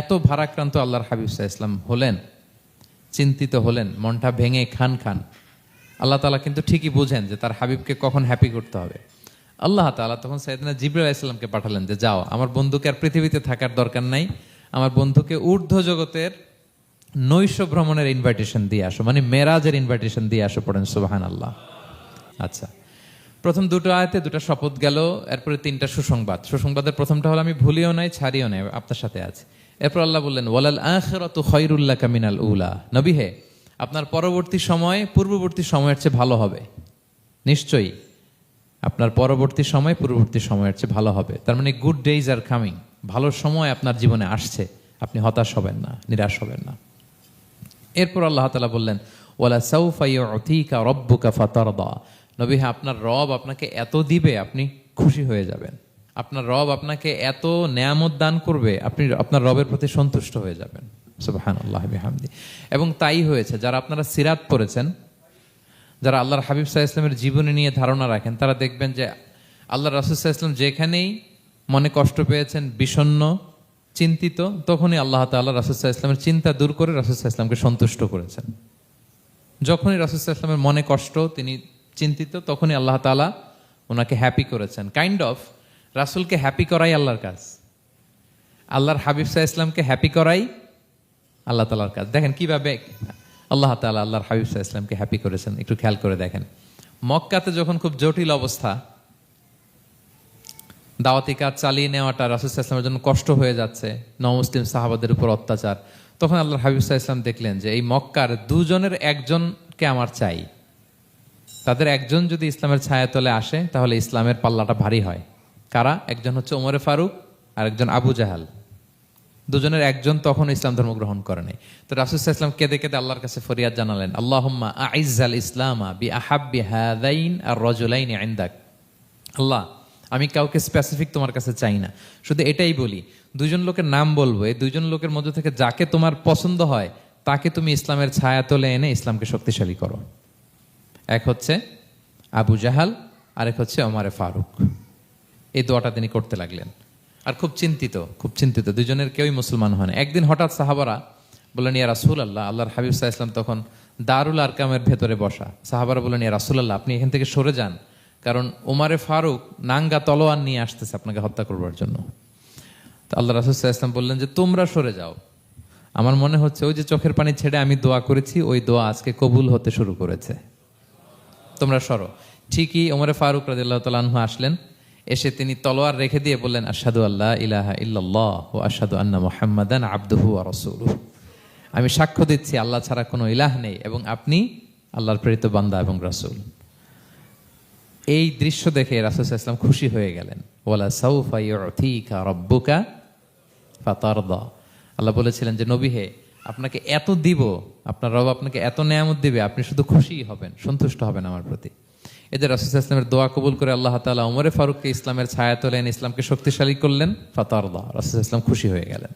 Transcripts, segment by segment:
এত ভারাক্রান্ত আল্লাহর হাবিব সাহা ইসলাম হলেন, চিন্তিত হলেন, মনটা ভেঙে খান খান। আল্লাহ তালা কিন্তু ঠিকই বুঝেন যে তার হাবিবকে কখন হ্যাপি করতে হবে। আল্লাহ তালা তখন সাইদিনা জিবরুল ইসলামকে পাঠালেন যে, যাও, আমার বন্ধুকে আর পৃথিবীতে থাকার দরকার নাই। আমার বন্ধুকে ঊর্ধ্ব জগতের নৈশ ভ্রমণের ইনভাইটেশন দিয়ে আসো মানে মেরাজের ইনভাইটেশন দিয়ে আসো পড়েন সুবাহান আল্লাহ আচ্ছা প্রথম দুটো আয়তে দুটো শপথ গেল, এরপরে তিনটা সুসংবাদ। সুসংবাদের প্রথমটা হলো, আমি ভুলিও নাই, ছাড়িও নাই, আপনার সাথে আছে। এরপর আল্লাহ বললেন, ওয়ালাল আখিরাতু খায়রুল্লাহ কামিনাল উলা। নবী হে, আপনার পরবর্তী সময় পূর্ববর্তী সময়ের চেয়ে ভালো হবে। নিশ্চয়ই, আপনার পরবর্তী সময় পূর্ববর্তী সময়ের চেয়ে ভালো হবে। তার মানে গুড ডেইজ আর কামিং ভালো সময় আপনার জীবনে আসছে। আপনি হতাশ হবেন না, নিরাশ হবেন না। এরপর আল্লাহ তালা বললেন, ওয়ালা সাউফাইকা রব্বুকা ফাতারদা। নবী হ্যাঁ আপনার রব আপনাকে এত দিবে, আপনি খুশি হয়ে যাবেন। আপনার রব আপনাকে এত নেয়ামত দান করবে, আপনি আপনার রবের প্রতি সন্তুষ্ট হয়ে যাবেন। সুবাহান আল্লাহ হামদি এবং তাই হয়েছে, যারা আপনারা সিরাত পড়েছেন, যারা আল্লাহর হাবিব সাহা ইসলামের জীবনী নিয়ে ধারণা রাখেন, তারা দেখবেন যে আল্লাহ রাসুল সাহা ইসলাম যেখানেই মনে কষ্ট পেয়েছেন, বিষণ্ণ, চিন্তিত, তখনই আল্লাহ তাল্লাহ রাসুসাহ ইসলামের চিন্তা দূর করে রাসুসাহ ইসলামকে সন্তুষ্ট করেছেন। যখনই রাসুসাহ ইসলামের মনে কষ্ট, তিনি চিন্তিত, তখনই আল্লাহ তালা ওনাকে হ্যাপি করেছেন। কাইন্ড অফ রাসুলকে হ্যাপি করাই আল্লাহর কাজ। আল্লাহর হাবিব সাহা ইসলামকে হ্যাপি করাই আল্লাহ তালার কাজ। দেখেন কীভাবে আল্লাহ তালা আল্লাহর হাবিব সাহা ইসলামকে হ্যাপি করেছেন, একটু খেয়াল করে দেখেন। মক্কাতে যখন খুব জটিল অবস্থা, দাওয়াতি কাজ চালিয়ে নেওয়াটা রাসুসাহ ইসলামের জন্য কষ্ট হয়ে যাচ্ছে, নমুসলিম সাহাবাদের উপর অত্যাচার, তখন আল্লাহ হাবিবসাহ ইসলাম দেখলেন যে এই মক্কার দুজনের একজনকে আমার চাই। তাদের একজন যদি ইসলামের ছায়াতলে আসে, তাহলে ইসলামের পাল্লাটা ভারী হয়। কারা? একজন হচ্ছে ওমরে ফারুক আর একজন আবু জাহাল। দুজনের একজন তখন ইসলাম ধর্ম গ্রহণ করে নাই। তো রাসুসাহ ইসলাম কেঁদে কেঁদে আল্লাহর কাছে ফরিয়াদ জানালেন, আল্লাহম্মা আইজাল ইসলামা বি আহাব্বি হাদাইন আর রজুলাইন আইন্দাক আল্লাহ, আমি কাউকে স্পেসিফিক তোমার কাছে চাই না। শুধু এটাই বলি দুজন লোকের নাম বলব, এই দুজন লোকের মধ্যে থেকে যাকে তোমার পছন্দ হয়, তাকে তুমি ইসলামের ছায়া তোলে এনে ইসলামকে শক্তিশালী করো। এক হচ্ছে আবু জাহাল, আরেক হচ্ছে ওমারে ফারুক। এই দোয়াটা তিনি করতে লাগলেন। আর খুব চিন্তিত খুব চিন্তিত, দুজনের কেউই মুসলমান হয় না। একদিন হঠাৎ সাহাবারা বললেন, ইয়া রাসুল আল্লাহ আল্লাহর হাবিব সাহা ইসলাম তখন দারুল আরকামের ভেতরে বসা। সাহাবারা বললেন, ইয়া রাসুল আল্লাহ আপনি এখান থেকে সরে যান, কারণ উমারে ফারুক নাঙ্গা তলোয়ার নিয়ে আসতেছে আপনাকে হত্যা করবার জন্য। তো আল্লাহ রাসুল সাহা ইসলাম বললেন যে, তোমরা সরে যাও। আমার মনে হচ্ছে ওই যে চোখের পানি ছেড়ে আমি দোয়া করেছি, ওই দোয়া আজকে কবুল হতে শুরু করেছে। তোমরা সরো। ঠিকই ওমরে ফারুক রাজিল্লাহ তালাহু আসলেন। এসে তিনি তলোয়ার রেখে দিয়ে বললেন আসাদু আল্লাহ ইলাহা ইল্লাল্লাহ ও আসাদু আন্না মোহাম্মদান আব্দুহু আর আমি সাক্ষ্য দিচ্ছি, আল্লাহ ছাড়া কোনো ইলাহ নেই এবং আপনি আল্লাহর প্রেরিত বান্দা এবং রসুল। এই দৃশ্য দেখে রাসুল ইসলাম খুশি হয়ে গেলেন। ওলা সাউফা ইউথিকা রব্বুকা ফাতারদা। আল্লাহ বলেছিলেন যে, নবী হে, আপনাকে এত দিব, আপনার রব আপনাকে এত নেয়ামত দিবে, আপনি শুধু খুশিই হবেন, সন্তুষ্ট হবেন আমার প্রতি। এদের রাসুল ইসলামের দোয়া কবুল করে আল্লাহ তালা উমরে ফারুককে ইসলামের ছায়া তোলেন ইসলামকে শক্তিশালী করলেন। ফাতারদা, রাসুল ইসলাম খুশি হয়ে গেলেন।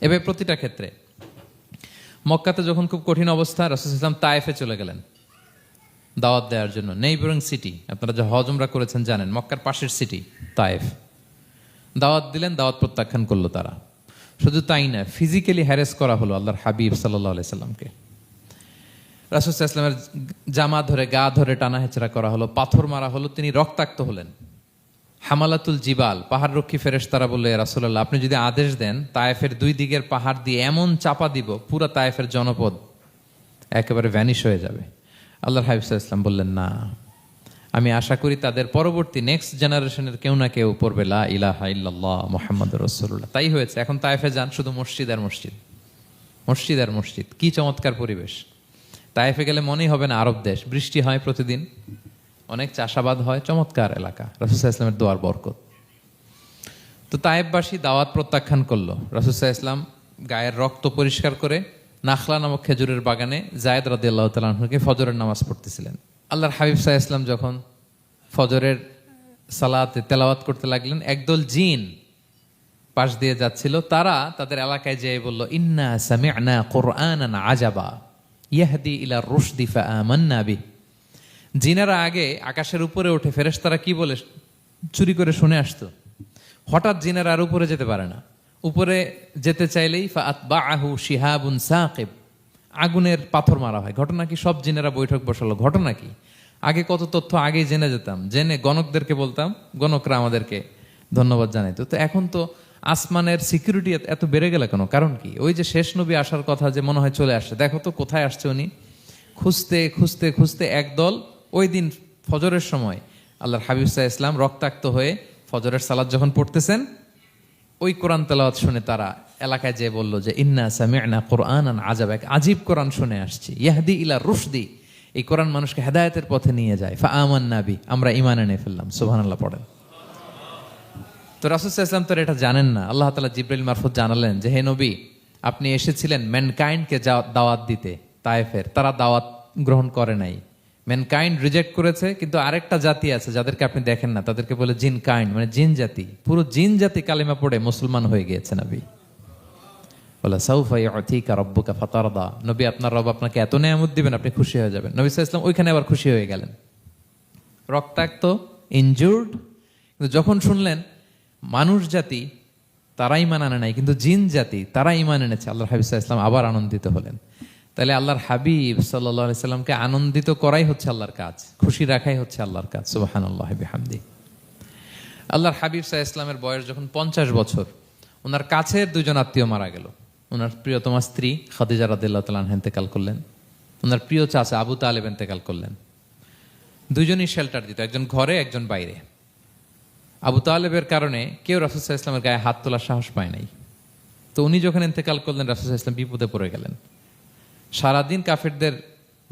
এবার প্রতিটা ক্ষেত্রে মক্কাতে যখন খুব কঠিন অবস্থা, রাসুল ইসলাম তায়েফে চলে গেলেন। দাওয়াত দেওয়ার জন্য নেইবরিং সিটি, আপনারা যে হজমরা করেছেন জানেন, মক্কার পাশের সিটি, তায়েফ। দাওয়াত দিলেন, দাওয়াত প্রত্যাখ্যান করল তারা। শুধু তাই না, ফিজিক্যালি হ্যারেস করা হলো আল্লাহর হাবিব সাল্লাহ সাল্লামকে রাসুস ইসলামের জামা ধরে, গা ধরে টানা হেঁচড়া করা হলো, পাথর মারা হলো, তিনি রক্তাক্ত হলেন। হামালাতুল জিবাল পাহাড় রক্ষী ফেরেস তারা বললে রাসুল্লাহ আপনি যদি আদেশ দেন, তায়েফের দুই দিকের পাহাড় দিয়ে এমন চাপা দিব, পুরা তায়েফের জনপদ একেবারে ভ্যানিশ হয়ে যাবে। আল্লাহর হাবিব ইসলাম বললেন, না। আমি আশা করি তাদের পরবর্তী নেক্সট জেনারেশনের কেউ না কেউ পড়বে, লা ইলাহা ইল্লাল্লাহ মোহাম্মদ রসুল্লাহ তাই হয়েছে, এখন তাইফে যান শুধু মসজিদ আর মসজিদ। মসজিদ আর মসজিদ, কি চমৎকার পরিবেশ। তাইফে গেলে মনেই হবে না আরব দেশ। বৃষ্টি হয় প্রতিদিন। অনেক চাষাবাদ হয়। চমৎকার এলাকা। রসুল্লাহ ইসলামের দোয়ার বরকত। তো তায়েববাসী দাওয়াত প্রত্যাখ্যান করল। রসুল্লাহ ইসলাম গায়ের রক্ত পরিষ্কার করে নাখলা নামক খেজুরের বাগানে জায়দ রাদি আল্লাহ তালকে ফজরের নামাজ পড়তেছিলেন। আল্লাহর হাবিব সাহা ইসলাম যখন ফজরের সালাতে তেলাওয়াত করতে লাগলেন, একদল জিন পাশ দিয়ে যাচ্ছিল। তারা তাদের এলাকায় যেয়ে বলল, ইন্না সামি'না কোরআন আজাবা। ইয়াহদি ইলা রুশদি ফাআমান্না বি জিনেরা আগে আকাশের উপরে উঠে ফেরেশতারা কি বলে চুরি করে শুনে আসতো? হঠাৎ জিনেরা আর উপরে যেতে পারে না। উপরে যেতে চাইলেই বা আহু শিহাবুন সাকিব। আগুনের পাথর মারা হয়। ঘটনা কি? সব জিনেরা বৈঠক বসালো। ঘটনা কি? আগে কত তথ্য আগেই জেনে যেতাম। জেনে গণকদেরকে বলতাম, গণকরা আমাদেরকে ধন্যবাদ জানাইতো। তো এখন তো আসমানের সিকিউরিটি এত বেড়ে গেল কেন? কারণ কি? ওই যে শেষ নবী আসার কথা যে মনে হয় চলে আসছে। দেখো তো কোথায় আসছে উনি? খুঁজতে খুঁজতে খুঁজতে একদল ওই দিন ফজরের সময় আল্লাহর হাবিব সাহা ইসলাম রক্তাক্ত হয়ে ফজরের সালাদ যখন পড়তেছেন, ওই কোরআন তেলাওয়াত শুনে তারা এলাকায় যে বলল যে, ইন্না সামি'না কোরআন আজাব এক আজীব কোরআন শুনে আসছি। ইয়াহদি ইলা রুশদি। এই কোরআন মানুষকে হেদায়তের পথে নিয়ে যায়। ফা আমান নাবি আমরা ইমান এনে ফেললাম। সুবহানাল্লাহ, পড়েন। তো রাসুল ইসলাম তো এটা জানেন না। আল্লাহ তালা জিব্রাইল মারফত জানালেন যে, হে নবী, আপনি এসেছিলেন ম্যানকাইন্ডকে দাওয়াত দিতে, তায়েফের। তারা দাওয়াত গ্রহণ করে নাই। ম্যানকাইন্ড রিজেক্ট করেছে, কিন্তু আরেকটা জাতি আছে, যাদেরকে আপনি দেখেন না। তাদেরকে বলে জিন কাইন্ড মানে জিন জাতি। পুরো জিন জাতি কালিমা পড়ে মুসলমান হয়ে গিয়েছে নবী। বলে সাউফাই অথিকা রব্বুকা ফাতারদা। নবী, আপনার রব আপনাকে এত নেয়ামত দিবেন, আপনি খুশি হয়ে যাবেন। নবী আলাইহি ওইখানে আবার খুশি হয়ে গেলেন। রক্তাক্ত ইনজুর্ড কিন্তু যখন শুনলেন মানুষ জাতি তারা ইমান আনে নাই, কিন্তু জিন জাতি তারা ইমান এনেছে। আল্লাহ হাবিব ইসলাম আবার আনন্দিত হলেন। তাহলে আল্লাহর হাবিব সাল্লাহ সাল্লামকে আনন্দিত করাই হচ্ছে আল্লাহর কাজ, খুশি রাখাই হচ্ছে আল্লাহর কাজ সুবাহান আল্লাহ হামদি আল্লাহর হাবিব সাহা ইসলামের বয়স যখন পঞ্চাশ বছর, ওনার কাছের দুজন আত্মীয় মারা গেল। ওনার প্রিয়তমা স্ত্রী খাদিজা রাদিল্লাহ তালান হেন্তেকাল করলেন। ওনার প্রিয় চাচা আবু তালেব এন্তেকাল করলেন। দুজনই শেল্টার দিত, একজন ঘরে, একজন বাইরে। আবু তালেবের কারণে কেউ রাসুসাহ ইসলামের গায়ে হাত তোলার সাহস পায় নাই। তো উনি যখন ইন্তেকাল করলেন রাসুসাহ ইসলাম বিপদে পড়ে গেলেন। সারাদিন কাফেরদের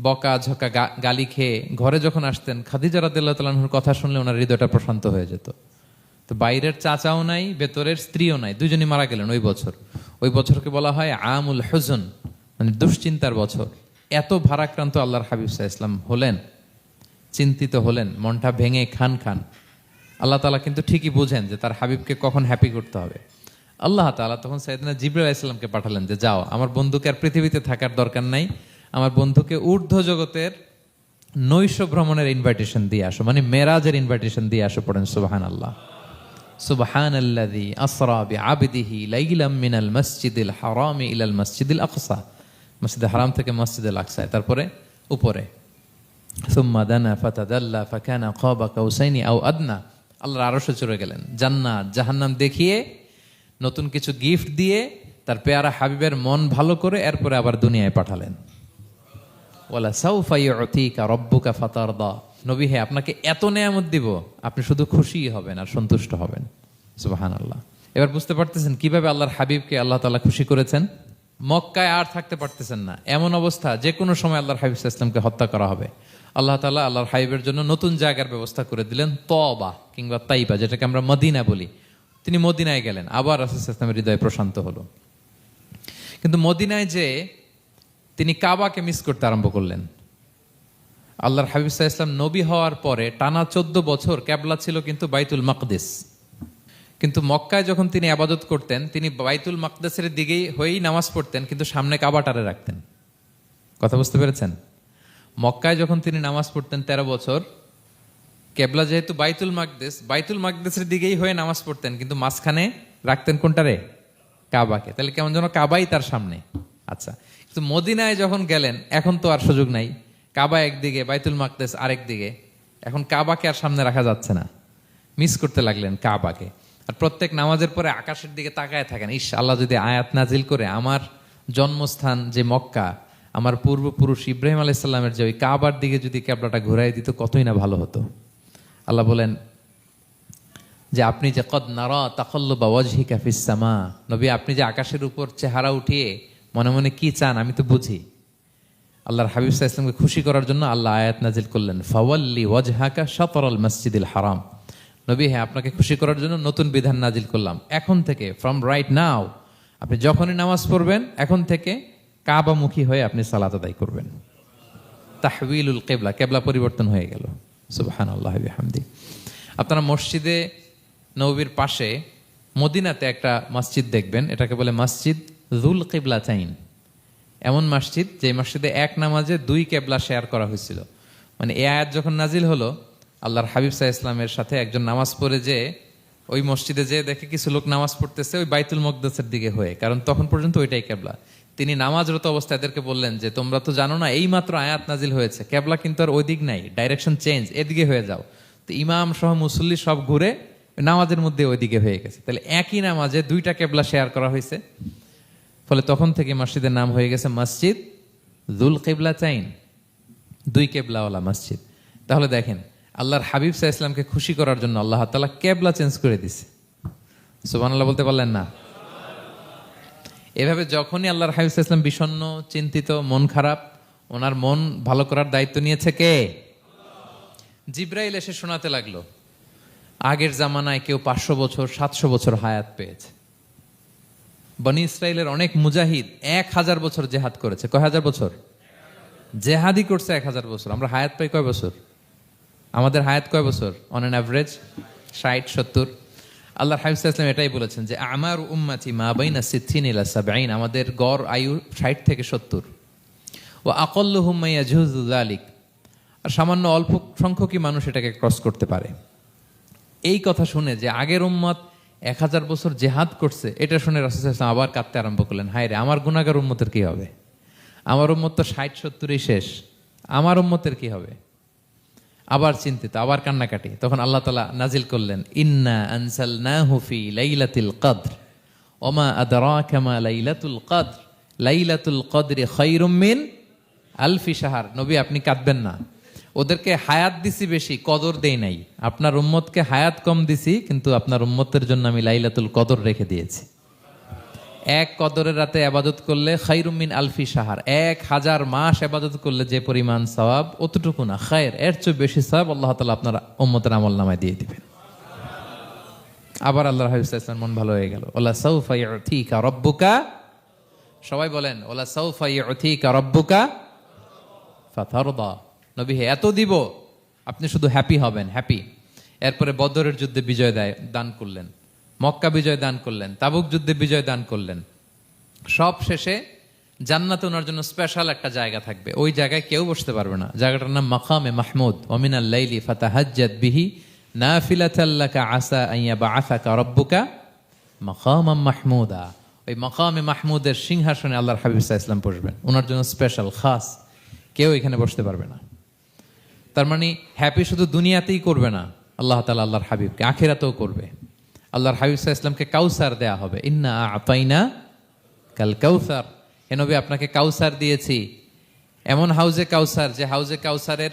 বকা, ঝকা গালি খেয়ে ঘরে যখন আসতেন, খাদিজা রাদিল্লাহ তালাহুর কথা শুনলে ওনার হৃদয়টা প্রশান্ত হয়ে যেত। তো বাইরের চাচাও নাই, ভেতরের স্ত্রীও নাই, দুজনই মারা গেলেন ওই বছর। ওই বছরকে বলা হয় আমুল হজন মানে দুশ্চিন্তার বছর। এত ভারাক্রান্ত আল্লাহর হাবিব সাহা ইসলাম হলেন, চিন্তিত হলেন, মনটা ভেঙে খান খান। আল্লাহ তালা কিন্তু ঠিকই বুঝেন যে তার হাবিবকে কখন হ্যাপি করতে হবে। আল্লাহ তালা তখন সাইদিনা জিব্রাহ ইসলামকে পাঠালেন যে, যাও, আমার বন্ধুকে আর পৃথিবীতে থাকার দরকার নাই। আমার বন্ধুকে ঊর্ধ্ব জগতের নৈশ ভ্রমণের ইনভাইটেশন দিয়ে আসো মানে মেরাজের ইনভাইটেশন দিয়ে আসো পড়েন সুবাহান আল্লাহ সুবহান আল্লাদি আসরা বি আবিদিহি লাইলাম মিনাল মসজিদিল হারামি ইলাল মসজিদিল আকসা। মসজিদ হারাম থেকে মসজিদুল আকসায় তারপরে উপরে। সুম্মা দানা ফাতাদাল্লা ফাকানা খাবা কাউসাইনি আও আদনা। আল্লাহর আরশে চড়ে গেলেন। জান্নাত, জাহান্নাম দেখিয়ে নতুন কিছু গিফট দিয়ে তার পেয়ারা হাবিবের মন ভালো করে এরপরে আবার দুনিয়ায় পাঠালেন। ওয়ালা সাউফা ইউতিকা রব্বুকা ফাতারদা। নবী হে, আপনাকে এত নেয়ামত দিব, আপনি শুধু খুশি হবেন আর সন্তুষ্ট হবেন। সুবহানাল্লাহ। এবার বুঝতে পারতেছেন কীভাবে আল্লাহর হাবিবকে আল্লাহ তাআলা খুশি করেছেন? মক্কায় আর থাকতে পারতেছেন না। এমন অবস্থা যে কোনো সময় আল্লাহর হাবিব ইসলামকে হত্যা করা হবে। আল্লাহ তালা আল্লাহর হাবিবের জন্য নতুন জায়গার ব্যবস্থা করে দিলেন তবা কিংবা তাইবা, যেটাকে আমরা মদিনা বলি। তিনি মদিনায় গেলেন, আবার রাসুল ইসলামের হৃদয় প্রশান্ত হলো। কিন্তু মদিনায় যে তিনি কাবাকে মিস করতে আরম্ভ করলেন। আল্লাহর হাবিব ইসলাম নবী হওয়ার পরে টানা চোদ্দ বছর ক্যাবলা ছিল কিন্তু বাইতুল মকদিস। কিন্তু মক্কায় যখন তিনি আবাদত করতেন, তিনি বাইতুল মকদেসের দিকেই হয়েই নামাজ পড়তেন, কিন্তু সামনে কাবাটারে রাখতেন। কথা বুঝতে পেরেছেন? মক্কায় যখন তিনি নামাজ পড়তেন তেরো বছর, কেবলা যেহেতু বাইতুল মাকদেস, বাইতুল মাকদেসের দিকেই হয়ে নামাজ পড়তেন, কিন্তু মাঝখানে রাখতেন কোনটারে? কাবাকে। তাহলে কেমন যেন কাবাই তার সামনে। আচ্ছা কিন্তু মদিনায় যখন গেলেন, এখন তো আর সুযোগ নাই। কাবা একদিকে, বাইতুল মাকদেস আরেক দিকে এখন কাবাকে আর সামনে রাখা যাচ্ছে না। মিস করতে লাগলেন কাবাকে। আর প্রত্যেক নামাজের পরে আকাশের দিকে তাকায় থাকেন। ইস আল্লাহ যদি আয়াত নাজিল করে আমার জন্মস্থান যে মক্কা, আমার পূর্বপুরুষ ইব্রাহিম আলাইসাল্লামের যে ওই কাবার দিকে যদি ক্যাবলাটা ঘুরাই দিত, কতই না ভালো হতো। আল্লাহ বলেন, যে আপনি যে কদ নারা তাকল্ল বা ওয়াজহি কাফিসামা নবী আপনি যে আকাশের উপর চেহারা উঠিয়ে মনে মনে কি চান আমি তো বুঝি। আল্লাহর হাবিব ইসলামকে খুশি করার জন্য আল্লাহ আয়াত নাজিল করলেন, ফাওয়াল্লি ওয়াজহাকা শাতরাল মসজিদুল হারাম। নবী হ্যাঁ আপনাকে খুশি করার জন্য নতুন বিধান নাজিল করলাম। এখন থেকে ফ্রম রাইট নাও আপনি যখনই নামাজ পড়বেন, এখন থেকে কাবামুখী হয়ে আপনি সালাত আদায় করবেন। তাহবিলুল কেবলা কেবলা পরিবর্তন হয়ে গেল। সুবাহান আল্লাহ হামদি আপনারা মসজিদে, নবীর পাশে, মদিনাতে একটা মসজিদ দেখবেন, এটাকে বলে মসজিদ জুল কেবলা চাইন এমন মসজিদ যে মসজিদে এক নামাজে দুই কেবলা শেয়ার করা হয়েছিল। মানে এ আয়াত যখন নাজিল হলো আল্লাহর হাবিব সাহা ইসলামের সাথে একজন নামাজ পড়ে যে, ওই মসজিদে যে দেখে কিছু লোক নামাজ পড়তেছে ওই বাইতুল মকদাসের দিকে হয়ে। কারণ তখন পর্যন্ত ওইটাই কেবলা। তিনি নামাজরত অবস্থায় এদেরকে বললেন যে, তোমরা তো জানো না এই মাত্র আয়াত নাজিল হয়েছে। কেবলা কিন্তু আর ওই দিক নাই। ডাইরেকশন চেঞ্জ এদিকে হয়ে যাও। তো ইমাম সহ মুসল্লি সব ঘুরে নামাজের মধ্যে ওইদিকে হয়ে গেছে। তাহলে একই নামাজে দুইটা কেবলা শেয়ার করা হয়েছে। ফলে তখন থেকে মসজিদের নাম হয়ে গেছে মসজিদ দুল কেবলা চাইন দুই কেবলাওয়ালা মসজিদ। তাহলে দেখেন আল্লাহর হাবিব সাহা ইসলামকে খুশি করার জন্য আল্লাহ তালা ক্যাবলা চেঞ্জ করে দিছে। সুবান আল্লাহ বলতে পারলেন না? এভাবে যখনই আল্লাহর হাবিব সাহা ইসলাম বিষণ্ণ, চিন্তিত, মন খারাপ, ওনার মন ভালো করার দায়িত্ব নিয়েছে কে? জিব্রাইল এসে শোনাতে লাগল, আগের জামানায় কেউ পাঁচশো বছর, সাতশো বছর হায়াত পেয়েছে। বনি ইসরায়েলের অনেক মুজাহিদ এক হাজার বছর জেহাদ করেছে। কয় হাজার বছর? জেহাদি করছে এক হাজার বছর। আমরা হায়াত পাই কয় বছর? আমাদের হায়াত কয় বছর? অন অ্যান অ্যাভারেজ ষাট, সত্তর। আল্লাহ হাবিব ইসলাম এটাই বলেছেন যে, আমার উম্মাতি মা বাইনা সিদ্ধিন ইলা সাবাইন আমাদের গড় আয়ু ষাট থেকে সত্তর। ও আকল্ল হুম্মাইয়া জুহুজুল আলিক আর সামান্য অল্প সংখ্যকই মানুষ এটাকে ক্রস করতে পারে। এই কথা শুনে যে আগের উম্মত এক হাজার বছর জেহাদ করছে, এটা শুনে রাসুলাম আবার কাঁদতে আরম্ভ করলেন, হায় রে, আমার গুণাগার উম্মতের কী হবে? আমার উম্মত তো ষাট, সত্তরই শেষ। আমার উম্মতের কী হবে? আবার চিন্তিত, আবার কান্নাকাটি। তখন আল্লাহ তালা নাজিল করলেন, ইন্না আনসাল না হুফি লাইলাতিল কদ্র, ওমা আদরা কামা লাইলাতুল কদ্র, লাইলাতুল কদরে খৈরুম মিন আলফি সাহার নবী, আপনি কাঁদবেন না। ওদেরকে হায়াত দিছি বেশি, কদর দেই নাই। আপনার উম্মতকে হায়াত কম দিছি, কিন্তু আপনার উম্মতের জন্য আমি লাইলাতুল কদর রেখে দিয়েছি। এক কদরের রাতে আবাদত করলে খাইরুমিন আলফি সাহার এক হাজার মাস আবাদত করলে যে পরিমাণ সওয়াব, অতটুকু না। খায়ের, এর চেয়ে বেশি সওয়াব আল্লাহ তালা আপনার উম্মতের আমল নামায় দিয়ে দিবেন। আবার আল্লাহ হাবিব ইসলাম মন ভালো হয়ে গেল। ওলা সৌফা ইউথিকা রব্বুকা? সবাই বলেন, ওলা সৌফা ইউথিকা রব্বুকা ফাতারদা। নবী হে, এত দিব, আপনি শুধু হ্যাপি হবেন হ্যাপি এরপরে বদরের যুদ্ধে বিজয় দেয়, দান করলেন। মক্কা বিজয় দান করলেন, তাবুক যুদ্ধে বিজয় দান করলেন। সব শেষে জান্নাত ওনার জন্য স্পেশাল একটা জায়গা থাকবে। ওই জায়গায় কেউ বসতে পারবে না। জায়গাটার নাম মাকামে মাহমুদ। অমিনাল লাইলি ফাতাহাজ্জাদ বিহি নাফিলাতাল্লাকা আসা আইয়া বা আসাকা রব্বুকা মাকাম মাহমুদা। ওই মাকামে মাহমুদের সিংহাসনে আল্লাহর হাবিব সাহা ইসলাম বসবেন। ওনার জন্য স্পেশাল খাস। কেউ এখানে বসতে পারবে না। তার মানে হ্যাপি শুধু দুনিয়াতেই করবে না। আল্লাহ তালা আল্লাহর হাবিবকে, আখেরাতেও করবে। আল্লাহর হাবিব ইসলামকে কাউসার দেয়া হবে। ইন্না আতাইনা কাল কাউসার। হে নবী, আপনাকে কাউসার দিয়েছি। এমন হাউজে কাউসার, যে হাউজে কাউসারের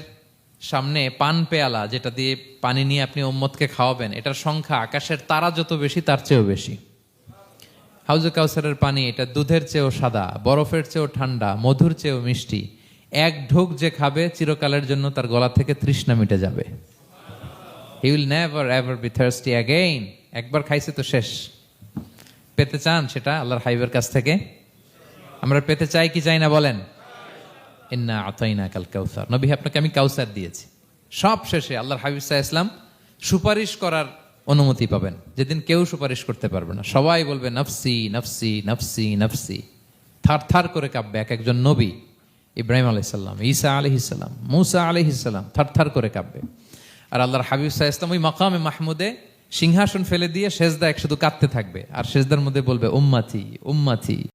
সামনে পান পেয়ালা, যেটা দিয়ে পানি নিয়ে আপনি ওম্মদকে খাওয়াবেন, এটার সংখ্যা আকাশের তারা যত বেশি, তার চেয়েও বেশি। হাউজে কাউসারের পানি, এটা দুধের চেয়েও সাদা, বরফের চেয়েও ঠান্ডা, মধুর চেয়েও মিষ্টি। এক ঢোক যে খাবে, চিরকালের জন্য তার গলা থেকে তৃষ্ণা মিটে যাবে। He will never ever be thirsty again একবার খাইছে তো শেষ। পেতে চান সেটা আল্লাহর হাইবের কাছ থেকে? আমরা পেতে চাই কি চাই না বলেন? ইন্না আতাইনা কাল কাউসার। নবী, আপনাকে আমি কাউসার দিয়েছি। সব শেষে আল্লাহর হাবিব সাহা ইসলাম সুপারিশ করার অনুমতি পাবেন। যেদিন কেউ সুপারিশ করতে পারবে না। সবাই বলবে, নফসি নফসি নফসি নফসি। থার থার করে কাঁপবে এক একজন নবী। ইব্রাহিম আলাইসাল্লাম ঈসা আলহিসাল্লাম মুসা আলহিসাল্লাম থার থার করে কাঁপবে। আর আল্লাহর হাবিব সাহা ইসলাম ওই মাকামে মাহমুদে সিংহাসন ফেলে দিয়ে শেষদা এক শুধু কাঁদতে থাকবে। আর শেষদার মধ্যে বলবে উম্মাতি উম্মাতি।